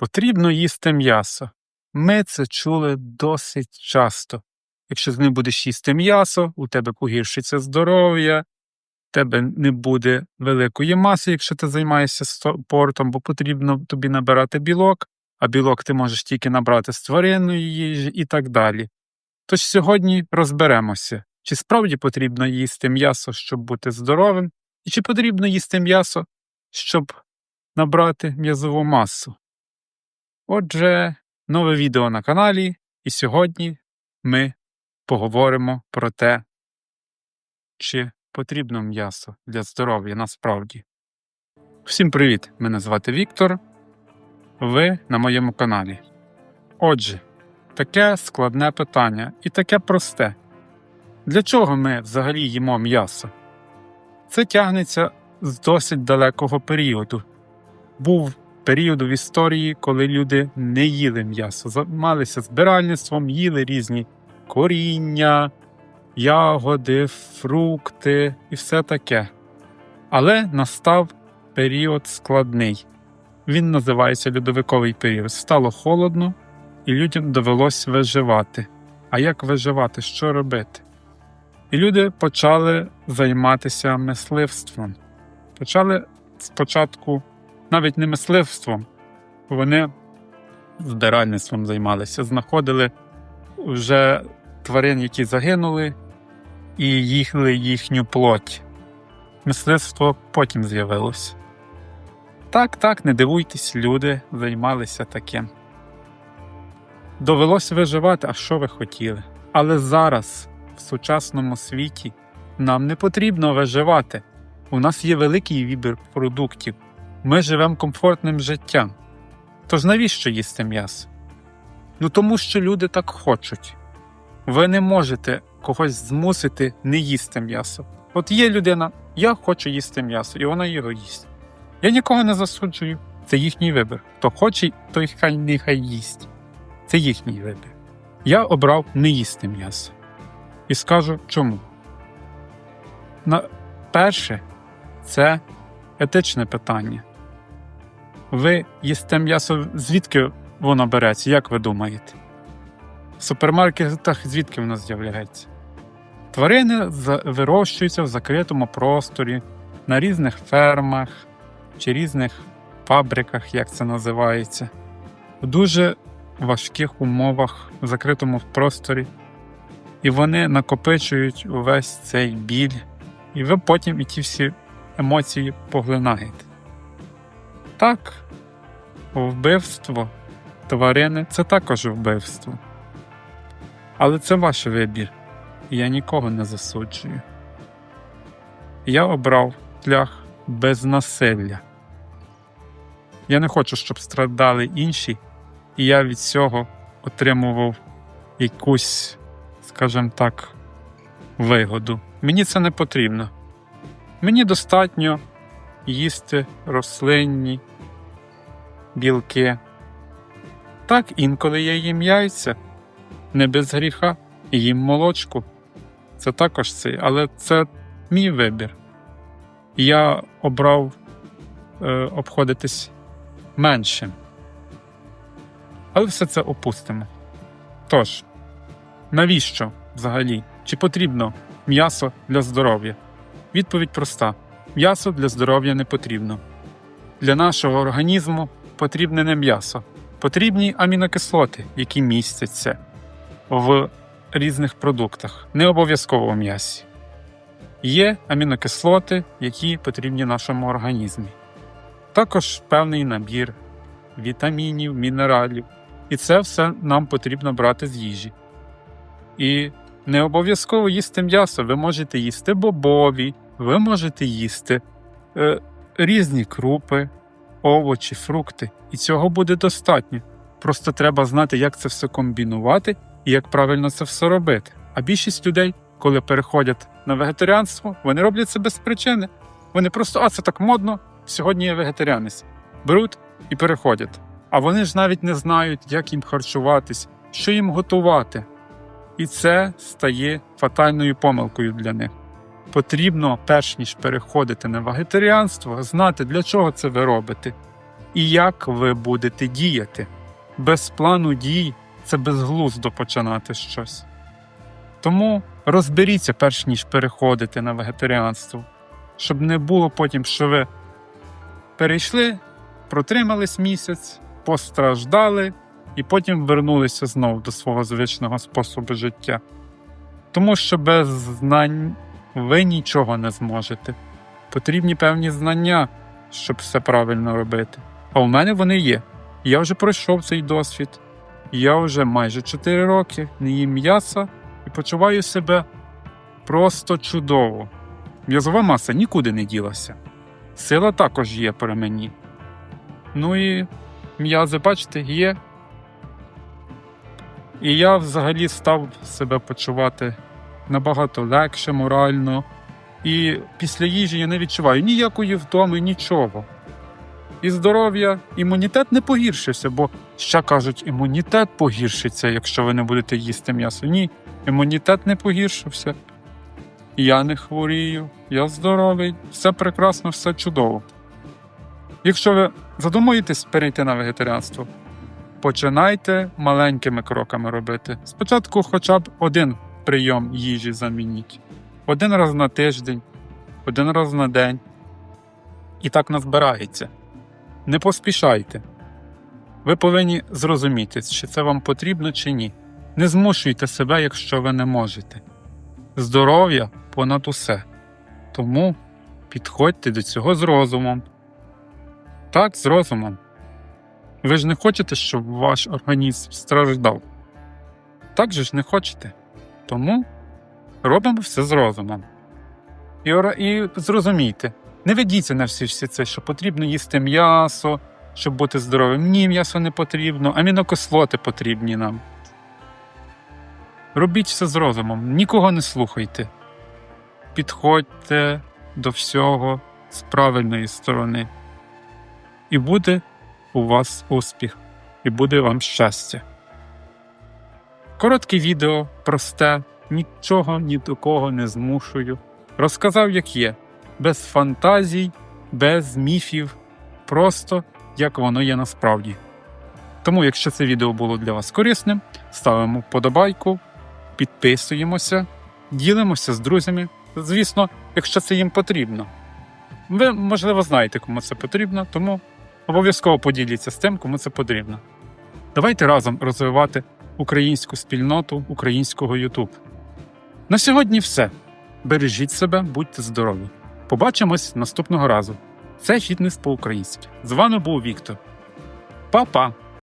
Потрібно їсти м'ясо. Ми це чули досить часто. Якщо ти не будеш їсти м'ясо, у тебе погіршиться здоров'я, у тебе не буде великої маси, якщо ти займаєшся спортом, бо потрібно тобі набирати білок, а білок ти можеш тільки набрати з тваринної їжі і так далі. Тож сьогодні розберемося, чи справді потрібно їсти м'ясо, щоб бути здоровим, і чи потрібно їсти м'ясо, щоб набрати м'язову масу. Отже, нове відео на каналі, і сьогодні ми поговоримо про те, чи потрібно м'ясо для здоров'я насправді. Всім привіт! Мене звати Віктор. Ви на моєму каналі. Отже, таке складне питання і таке просте. Для чого ми взагалі їмо м'ясо? Це тягнеться з досить далекого періоду. Був період в історії, коли люди не їли м'ясо, займалися збиральництвом, їли різні коріння, ягоди, фрукти і все таке. Але настав період складний. Він називається льодовиковий період. Стало холодно, і людям довелось виживати. А як виживати? Що робити? І люди почали займатися мисливством. Почали спочатку навіть не мисливством, вони збиральництвом займалися, знаходили вже тварин, які загинули, і їхали їхню плоть. Мисливство потім з'явилося. Так, так, не дивуйтесь, люди займалися таким. Довелося виживати, а що ви хотіли. Але зараз, в сучасному світі, нам не потрібно виживати. У нас є великий вибір продуктів. Ми живемо комфортним життям. Тож навіщо їсти м'ясо? Ну тому що люди так хочуть. Ви не можете когось змусити не їсти м'ясо. От є людина, я хочу їсти м'ясо, і вона його їсть. Я нікого не засуджую, це їхній вибір. Хто хоче, той хай нехай їсть. Це їхній вибір. Я обрав не їсти м'ясо. І скажу чому. На перше, це етичне питання. Ви їсте м'ясо, звідки воно береться, як ви думаєте? В супермаркетах звідки воно з'являється? Тварини вирощуються в закритому просторі, на різних фермах чи різних фабриках, як це називається, в дуже важких умовах в закритому просторі. І вони накопичують увесь цей біль, і ви потім і ті всі емоції поглинаєте. Так, вбивство тварини це також вбивство. Але це ваш вибір, я нікого не засуджую. Я обрав шлях без насилля. Я не хочу, щоб страждали інші, і я від цього отримував якусь, скажімо так, вигоду. Мені це не потрібно. Мені достатньо їсти рослинні білки. Так, інколи я їм яйця, не без гріха, і їм молочку. Це також це, але це мій вибір. Я обрав е, обходитись меншим. Але все це опустимо. Тож, навіщо взагалі? Чи потрібно м'ясо для здоров'я? Відповідь проста: м'ясо для здоров'я не потрібно. Для нашого організму потрібне не м'ясо, потрібні амінокислоти, які містяться в різних продуктах, не обов'язково в м'ясі. Є амінокислоти, які потрібні нашому організмі. Також певний набір вітамінів, мінералів. І це все нам потрібно брати з їжі. І не обов'язково їсти м'ясо, ви можете їсти бобові, ви можете їсти е, різні крупи, овочі, фрукти. І цього буде достатньо. Просто треба знати, як це все комбінувати і як правильно це все робити. А більшість людей, коли переходять на вегетаріанство, вони роблять це без причини. Вони просто, а це так модно, сьогодні я вегетаріанець. Беруть і переходять. А вони ж навіть не знають, як їм харчуватись, що їм готувати. І це стає фатальною помилкою для них. Потрібно, перш ніж переходити на вегетаріанство, знати, для чого це ви робите. і як ви будете діяти. Без плану дій це безглуздо починати щось. Тому розберіться, перш ніж переходити на вегетаріанство, щоб не було потім, що ви перейшли, протримались місяць, постраждали і потім вернулися знову до свого звичного способу життя. Тому що без знань ви нічого не зможете. Потрібні певні знання, щоб все правильно робити. А у мене вони є. Я вже пройшов цей досвід. Я вже майже 4 роки не їм м'яса і почуваю себе просто чудово. М'язова маса нікуди не ділася. Сила також є при мені. Ну і м'язи, бачите, є. І я взагалі став себе почувати набагато легше морально. І після їжі я не відчуваю ніякої втоми, нічого. І здоров'я, імунітет не погіршився, бо ще кажуть, імунітет погіршиться, якщо ви не будете їсти м'ясо. Ні, імунітет не погіршився. Я не хворію, я здоровий, все прекрасно, все чудово. Якщо ви задумуєтесь перейти на вегетаріанство, починайте маленькими кроками робити. Спочатку хоча б один прийом їжі замініть. Один раз на тиждень, один раз на день. І так назбирається. Не поспішайте. Ви повинні зрозуміти, чи це вам потрібно чи ні. Не змушуйте себе, якщо ви не можете. Здоров'я понад усе. Тому підходьте до цього з розумом. Так, з розумом. Ви ж не хочете, щоб ваш організм страждав. Так же ж не хочете. Тому робимо все з розумом. І, і зрозумійте, не ведіться на всі, всі це, що потрібно їсти м'ясо, щоб бути здоровим. Ні, м'ясо не потрібно, амінокислоти потрібні нам. Робіть все з розумом, нікого не слухайте. Підходьте до всього з правильної сторони. І буде у вас успіх, і буде вам щастя. Коротке відео, просте, нічого ні до кого не змушую. Розказав, як є, без фантазій, без міфів, просто як воно є насправді. Тому, якщо це відео було для вас корисним, ставимо вподобайку, підписуємося, ділимося з друзями. Звісно, якщо це їм потрібно. Ви, можливо, знаєте, кому це потрібно, тому обов'язково поділіться з тим, кому це потрібно. Давайте разом розвивати українську спільноту українського YouTube. На сьогодні все. Бережіть себе, будьте здорові. Побачимось наступного разу. Це фітнес по-українськи. З вами був Віктор. Па-па!